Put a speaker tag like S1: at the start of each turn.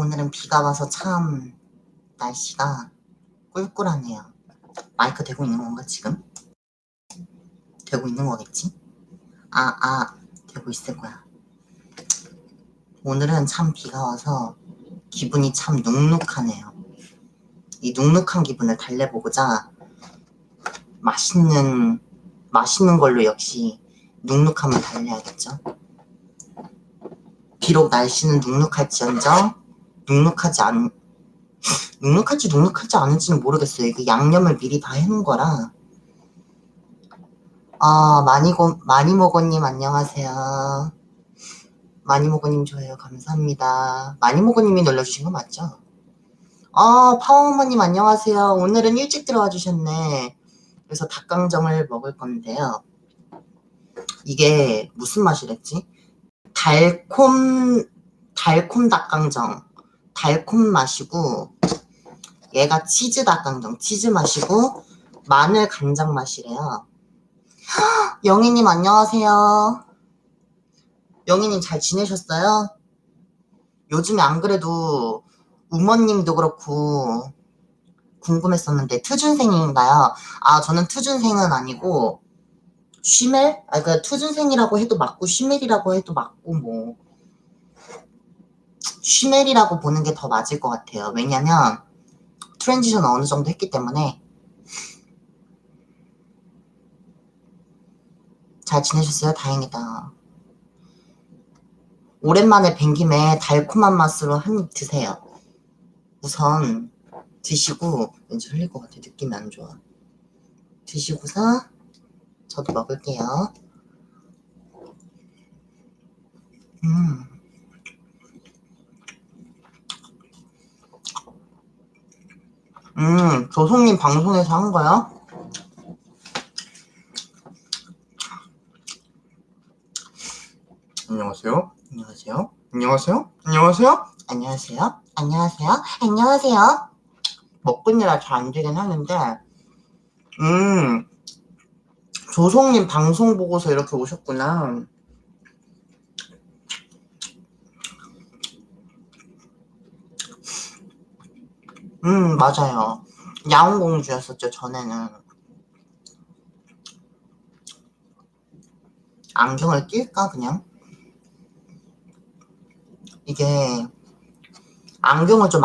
S1: 오늘은 비가 와서 참 날씨가 꿀꿀하네요. 마이크 되고 있는 건가 지금? 되고 있는 거겠지? 아, 아, 되고 있을 거야. 오늘은 참 비가 와서 기분이 참 눅눅하네요. 이 눅눅한 기분을 달래보고자 맛있는, 맛있는 걸로 역시 눅눅함을 달래야겠죠. 비록 날씨는 눅눅할지언정 눅눅하지 않 눅눅할지 눅눅하지 않은지는 모르겠어요. 이게 양념을 미리 다 해놓은 거라. 아 마니고 마니모고님 안녕하세요. 마니모고님 좋아요 감사합니다. 마니모고님이 눌러주신 거 맞죠? 아 파워어머님 안녕하세요. 오늘은 일찍 들어와 주셨네. 그래서 닭강정을 먹을 건데요. 이게 무슨 맛이랬지? 달콤 달콤 닭강정 달콤 맛이고 얘가 치즈 닭강정 치즈 맛이고 마늘 간장 맛이래요 영희님 안녕하세요 영희님 잘 지내셨어요? 요즘에 안 그래도 우머님도 그렇고 궁금했었는데 투준생인가요? 아 저는 투준생은 아니고 쉬멜? 아, 그 투준생이라고 해도 맞고 쉬멜이라고 해도 맞고 뭐 쉬멜이라고 보는 게 더 맞을 것 같아요. 왜냐면 트랜지션 어느 정도 했기 때문에 잘 지내셨어요? 다행이다. 오랜만에 뵌 김에 달콤한 맛으로 한 입 드세요. 우선 드시고 왠지 흘릴 것 같아. 느낌이 안 좋아. 드시고서 저도 먹을게요. 음. 음, 조송님 방송에서 한 거요?
S2: 안녕하세요.
S1: 안녕하세요.
S2: 안녕하세요. 안녕하세요.
S1: 안녕하세요. 안녕하세요. 안녕하세요. 먹고 있느라 잘 안 되긴 하는데, 음, 조송님 방송 보고서 이렇게 오셨구나. 음, 맞아요. 야옹공주였었죠, 전에는. 안경을 낄까, 그냥? 이게, 안경을 좀